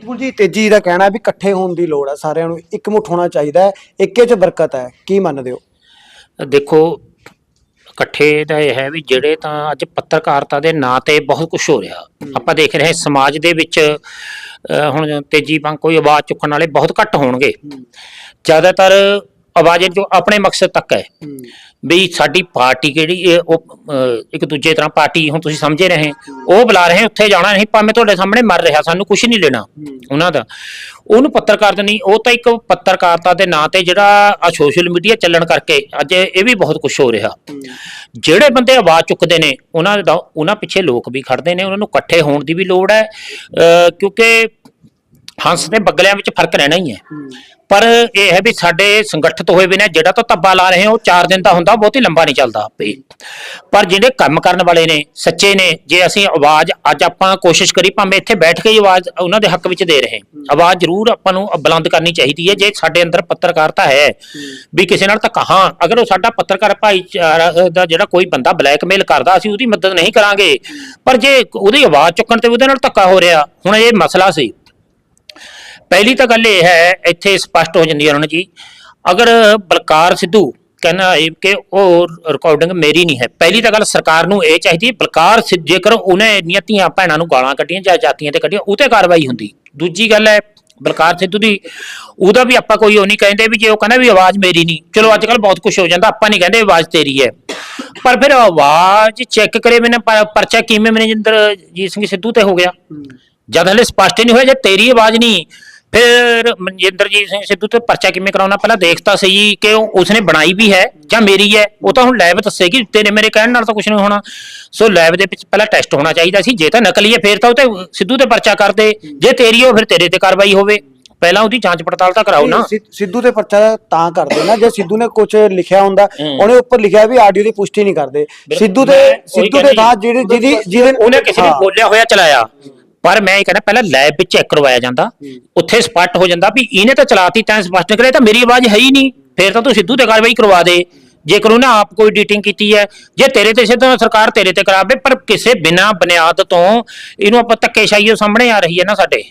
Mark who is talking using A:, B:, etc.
A: ਬਿਲਕੁਲ ਜੀ ਤੇਜੀ ਦਾ ਕਹਿਣਾ ਵੀ ਇਕੱਠੇ ਹੋਣ ਦੀ ਲੋੜ ਹੈ ਸਾਰਿਆਂ ਨੂੰ ਇਕਮੁੱਠ ਹੋਣਾ ਚਾਹੀਦਾ ਹੈ ਇੱਕੇ 'ਚ ਬਰਕਤ ਹੈ ਕੀ ਮੰਨਦੇ ਹੋ?
B: ਦੇਖੋ ਇਕੱਠੇ ਦਾ ਇਹ ਹੈ ਵੀ ਜਿਹੜੇ ਤਾਂ ਅੱਜ ਪੱਤਰਕਾਰਤਾ ਦੇ ਨਾਂ ਤੇ ਬਹੁਤ ਕੁਝ ਹੋ ਰਿਹਾ। ਆਪਾਂ ਦੇਖ ਰਹੇ ਸਮਾਜ ਦੇ ਵਿੱਚ ਹੁਣ ਤੇਜੀ ਵਾਂਗ ਕੋਈ ਆਵਾਜ਼ ਚੁੱਕਣ ਵਾਲੇ ਬਹੁਤ ਘੱਟ ਹੋਣਗੇ। ਜ਼ਿਆਦਾਤਰ ਆਵਾਜ਼ ਜੋ ਆਪਣੇ ਮਕਸਦ ਤੱਕ ਹੈ। ਵੀ ਸਾਡੀ ਪਾਰਟੀ ਕਿਹੜੀ ਇਹ ਉਹ ਅਹ, ਇੱਕ ਦੂਜੇ ਤਰ੍ਹਾਂ ਪਾਰਟੀ ਹੁਣ ਤੁਸੀਂ ਸਮਝੇ ਰਹੇ। ਉਹ ਬੁਲਾ ਰਹੇ ਉੱਥੇ ਜਾਣਾ ਨਹੀਂ ਭਾਵੇਂ ਤੁਹਾਡੇ ਸਾਹਮਣੇ ਮਰ ਰਿਹਾ ਸਾਨੂੰ ਕੁਝ ਨਹੀਂ ਲੈਣਾ ਉਹਨਾਂ ਦਾ। ਉਹਨੂੰ ਪੱਤਰਕਾਰਤਾ ਨਹੀਂ ਉਹ ਤਾਂ ਇੱਕ ਪੱਤਰਕਾਰਤਾ ਦੇ ਨਾਂ ਤੇ ਜਿਹੜਾ ਆ ਸੋਸ਼ਲ ਮੀਡੀਆ ਚੱਲਣ ਕਰਕੇ ਅੱਜ ਇਹ ਵੀ ਬਹੁਤ ਕੁਝ ਹੋ ਰਿਹਾ। ਜਿਹੜੇ ਬੰਦੇ ਆਵਾਜ਼ ਚੁੱਕਦੇ ਨੇ ਉਹਨਾਂ ਦਾ ਉਹਨਾਂ ਪਿੱਛੇ ਲੋਕ ਵੀ ਖੜਦੇ ਨੇ ਉਹਨਾਂ ਨੂੰ ਇਕੱਠੇ ਹੋਣ ਦੀ ਵੀ ਲੋੜ ਹੈ। ਅਹ, ਕਿਉਂਕਿ ਹੰਸ ਤੇ ਬੱਗਲਿਆਂ ਵਿੱਚ ਫ਼ਰਕ ਰਹਿਣਾ ਹੀ ਹੈ। ਪਰ ਇਹ ਹੈ ਵੀ ਸਾਡੇ ਸੰਗਠਿਤ ਹੋਏ ਵੀ ਨੇ ਜਿਹੜਾ ਤਾਂ ਤੱਬਾ ਲਾ ਰਹੇ ਹੋ 4 ਦਿਨ ਦਾ ਹੁੰਦਾ ਬਹੁਤੀ ਲੰਬਾ ਨਹੀਂ ਚੱਲਦਾ ਆਪੇ। ਪਰ ਜਿਹੜੇ ਕੰਮ ਕਰਨ ਵਾਲੇ ਨੇ ਸੱਚੇ ਨੇ ਜੇ ਅਸੀਂ ਆਵਾਜ਼ ਅੱਜ ਆਪਾਂ ਕੋਸ਼ਿਸ਼ ਕਰੀ ਭਾਵੇਂ ਇੱਥੇ ਬੈਠ ਕੇ ਹੀ ਆਵਾਜ਼ ਉਹਨਾਂ ਦੇ ਹੱਕ ਵਿੱਚ ਦੇ ਰਹੇ ਆਵਾਜ਼ ਜ਼ਰੂਰ ਆਪਾਂ ਨੂੰ ਬੁਲੰਦ ਕਰਨੀ ਚਾਹੀਦੀ ਹੈ ਜੇ ਸਾਡੇ ਅੰਦਰ ਪੱਤਰਕਾਰਤਾ ਹੈ ਵੀ ਕਿਸੇ ਨਾਲ ਤਾਂ ਕਹਾਂ ਅਗਰ ਉਹ ਸਾਡਾ ਪੱਤਰਕਾਰ ਭਾਈਚਾਰਾ ਦਾ ਜਿਹੜਾ ਕੋਈ ਬੰਦਾ ਬਲੈਕਮੇਲ ਕਰਦਾ ਅਸੀਂ ਉਹਦੀ ਮਦਦ ਨਹੀਂ ਕਰਾਂਗੇ। ਪਰ ਜੇ ਉਹਦੀ ਆਵਾਜ਼ ਚੁੱਕਣ ਤੇ ਉਹਦੇ ਨਾਲ ਧੱਕਾ ਹੋ ਰਿਹਾ ਹੁਣ ਇਹ ਮਸਲਾ ਸੀ ਪਹਿਲੀ ਤਾਂ ਗੱਲ ਇਹ ਹੈ ਇੱਥੇ ਸਪਸ਼ਟ ਹੋ ਜਾਂਦੀ ਹੈ ਉਹਨਾਂ ਜੀ ਅਗਰ ਬਲਕਾਰ ਸਿੱਧੂ ਕਹਿੰਦਾ ਹੈ ਕਿ ਉਹ ਰਿਕਾਰਡਿੰਗ ਮੇਰੀ ਨਹੀਂ ਹੈ ਪਹਿਲੀ ਤਾਂ ਗੱਲ ਸਰਕਾਰ ਨੂੰ ਇਹ ਚਾਹੀਦੀ ਹੈ ਬਲਕਾਰ ਸਿੱਧ ਜੇਕਰ ਉਹਨੇ ਇੰਨੀਆਂ ਧੀਆਂ ਭੈਣਾਂ ਨੂੰ ਗਾਲਾਂ ਕੱਢੀਆਂ ਜਾਂ ਜਾਤੀਆਂ ਤੇ ਕੱਢੀਆਂ ਉਹ ਤੇ ਕਾਰਵਾਈ ਹੁੰਦੀ। ਦੂਜੀ ਗੱਲ ਹੈ ਬਲਕਾਰ ਸਿੱਧੂ ਦੀ ਉਹਦਾ ਵੀ ਆਪਾਂ ਕੋਈ ਉਹ ਨਹੀਂ ਕਹਿੰਦੇ ਵੀ ਜੇ ਉਹ ਕਹਿੰਦਾ ਵੀ ਆਵਾਜ਼ ਮੇਰੀ ਨਹੀਂ ਚਲੋ ਅੱਜ ਕੱਲ ਬਹੁਤ ਕੁਝ ਹੋ ਜਾਂਦਾ ਆਪਾਂ ਨਹੀਂ ਕਹਿੰਦੇ ਆਵਾਜ਼ ਤੇਰੀ ਹੈ। ਪਰ ਫਿਰ ਆਵਾਜ਼ ਚੈੱਕ ਕਰੇ ਮੈਨੇ ਪਰਚਾ ਕਿਵੇਂ ਮਨਜਿੰਦਰ ਜੀਤ ਸਿੰਘ ਸਿੱਧੂ ਤੇ ਹੋ ਗਿਆ? ਜਦ ਹਲੇ ਸਪਸ਼ਟ ਨਹੀਂ ਹੋਇਆ ਜੇ ਤੇਰੀ ਆਵਾਜ਼ ਨਹੀਂ ਫਿਰ ਮਨਜਿੰਦਰਜੀਤ ਸਿੰਘ ਸਿੱਧੂ ਤੇ ਪਰਚਾ ਕਿਵੇਂ ਕਰਾਉਣਾ? ਪਹਿਲਾਂ ਦੇਖ ਤਾਂ ਸਹੀ ਕਿ ਉਹ ਉਸਨੇ ਬਣਾਈ ਵੀ ਹੈ ਜਾਂ ਮੇਰੀ ਹੈ। ਉਹ ਤਾਂ ਹੁਣ ਲੈਬ ਦੱਸੇਗੀ ਤੇਰੇ ਮੇਰੇ ਕਹਿਣ ਨਾਲ ਤਾਂ ਕੁਝ ਨਹੀਂ ਹੋਣਾ। ਸੋ ਲੈਬ ਦੇ ਵਿੱਚ ਪਹਿਲਾਂ ਟੈਸਟ ਹੋਣਾ ਚਾਹੀਦਾ ਸੀ। ਜੇ ਤਾਂ ਨਕਲੀ ਹੈ ਫਿਰ ਤਾਂ ਉਹ ਤੇ ਸਿੱਧੂ ਤੇ ਪਰਚਾ ਕਰਦੇ ਜੇ ਤੇਰੀ ਹੋ ਫਿਰ ਤੇਰੇ ਤੇ ਕਾਰਵਾਈ ਹੋਵੇ। ਪਹਿਲਾਂ ਉਹਦੀ ਜਾਂਚ ਪੜਤਾਲ ਤਾਂ ਕਰਾਓ ਨਾ।
A: ਸਿ- ਸਿੱਧੂ ਤੇ ਪਰਚਾ ਤਾਂ ਕਰਦੇ ਨਾ। ਜੇ ਸਿੱਧੂ ਨੇ ਕੁਝ ਲਿਖਿਆ ਹੁੰਦਾ ਉਹਨੇ ਉੱਪਰ ਲਿਖਿਆ ਵੀ ਆਡੀਓ ਦੀ ਪੁਸ਼ਟੀ ਨਹੀਂ ਕਰਦੇ। ਸਿੱਧੂ ਤੇ
B: ਮੈਂ ਉਹੀ
A: ਸਿੱਧੂ ਦੇ
B: ਕਹਿੰਦੀ-
A: ਥਾਂ ਜਿਹੜੀ ਜਿਹਦੀ ਜਿਹਦੇ
B: ਉਹਨੇ ਕਿਸੇ ਨੇ
A: ਹਾਂ।
B: ਬੋਲਿਆ ਹੋਇਆ ਚਲਾਇਆ। ਪਰ ਮੈਂ ਇਹ ਕਹਿੰਦਾ ਪਹਿਲਾਂ ਲੈਬ ਵਿੱਚ ਚੈੱਕ ਕਰਵਾਇਆ ਜਾਂਦਾ ਉੱਥੇ ਸਪਸ਼ਟ ਹੋ ਜਾਂਦਾ ਵੀ ਇਹਨੇ ਤਾਂ ਚਲਾਤੀ ਤਾਂ ਸਪਸ਼ਟ ਕਰੇ ਤਾਂ ਮੇਰੀ ਆਵਾਜ਼ ਹੈ ਹੀ ਨਹੀਂ। ਫਿਰ ਤਾਂ ਤੂੰ ਸਿੱਧੂ ਤੇ ਕਾਰਵਾਈ ਕਰਵਾ ਦੇ। ਜੇਕਰ ਉਹਨੇ ਆਪ ਕੋਈ ਐਡੀਟਿੰਗ ਕੀਤੀ ਹੈ ਜੇ ਤੇਰੇ ਤੇ ਸਿੱਧਾ ਸਰਕਾਰ ਤੇਰੇ ਤੇ ਕਰਾਵੇ ਪਰ ਕਿਸੇ ਬਿਨਾ ਬੁਨਿਆਦ ਤੋਂ ਇਹਨੂੰ ਆਪਾਂ ਧੱਕੇਸ਼ਾਹੀ ਉਹ ਸਾਹਮਣੇ ਆ ਰਹੀ ਹੈ ਨਾ ਸਾਡੇ।